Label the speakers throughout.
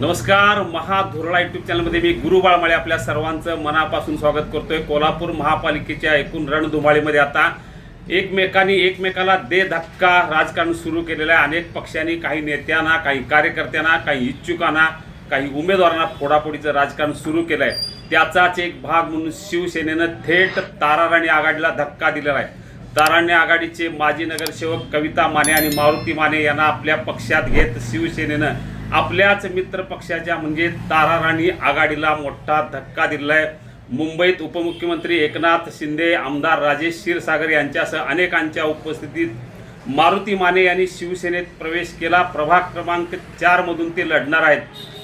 Speaker 1: नमस्कार महाधुरळा युट्यूब चॅनलमध्ये मी गुरु बाळमाळे आपल्या सर्वांचं मनापासून स्वागत करतोय. कोल्हापूर महापालिकेच्या एकूण रणधुमाळीमध्ये आता एकमेकांनी एकमेकाला दे धक्का राजकारण सुरू केलेलं आहे. अनेक पक्षांनी काही नेत्यांना काही कार्यकर्त्यांना काही इच्छुकांना काही उमेदवारांना फोडाफोडीचं राजकारण सुरू केलं आहे त्याचाच एक भाग म्हणून शिवसेनेनं थेट ताराराणी आघाडीला धक्का दिलेला आहे. ताराण्य आघाडीचे माजी नगरसेवक कविता माने आणि मारुती माने यांना आपल्या पक्षात घेत शिवसेनेनं आपल्याच मित्र पक्षाच्या म्हणजे ताराराणी आघाडीला मोठा धक्का दिलेला आहे मुंबईत उपमुख्यमंत्री एकनाथ शिंदे आमदार राजेश क्षीरसागर यांच्यासह अनेकांच्या उपस्थितीत मारुती माने यांनी शिवसेनेत प्रवेश केला. प्रभाग क्रमांक चारमधून ते लढणार आहेत.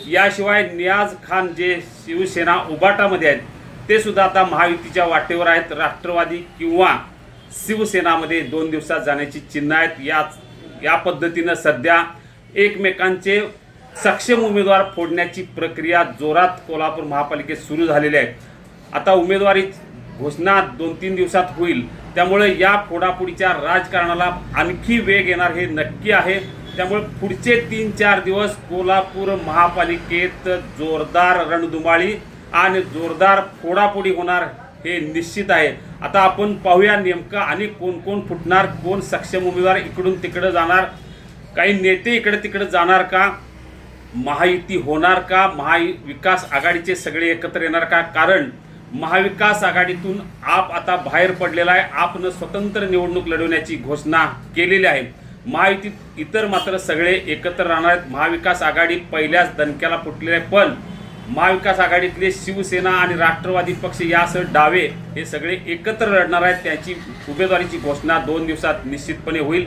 Speaker 1: याशिवाय नियाज खान जे शिवसेना उबाटामध्ये आहेत ते सुद्धा आता महायुतीच्या वाटेवर आहेत. राष्ट्रवादी किंवा शिवसेनामध्ये दोन दिवसात जाण्याची चिन्ह आहेत. याच या पद्धतीनं सध्या एकमेकांचे सक्षम उमेदवार फोडण्याची प्रक्रिया जोरात कोल्हापूर महापालिकेत सुरू झालेली आहे. आता उमेदवारी घोषणा दोन तीन दिवसात होईल. त्यामुळे या फोडाफोडीच्या राजकारणाला आणखी वेग येणार हे नक्की आहे. त्यामुळे पुढचे तीन चार दिवस कोल्हापूर महापालिकेत जोरदार रणधुमाळी आणि जोरदार फोडाफोडी होणार हे निश्चित आहे. आता आपण पाहूया नेमकं आणि कोण कोण फुटणार कोण सक्षम उमेदवार इकडून तिकडं जाणार काही नेते इकडे तिकडे जाणार का? महायुती होणार का? महाविकास आघाडीचे सगळे एकत्र येणार का? कारण महाविकास आघाडीतून आप आता बाहेर पडलेला आहे. आपनं स्वतंत्र निवडणूक लढवण्याची घोषणा केलेली आहे. महायुतीत इतर मात्र सगळे एकत्र राहणार आहेत. महाविकास आघाडी पहिल्याच दणक्याला फुटलेली आहे. पण महाविकास आघाडीतले शिवसेना आणि राष्ट्रवादी पक्ष यासह डावे हे सगळे एकत्र लढणार आहेत. त्याची उमेदवारीची घोषणा दोन दिवसात निश्चितपणे होईल.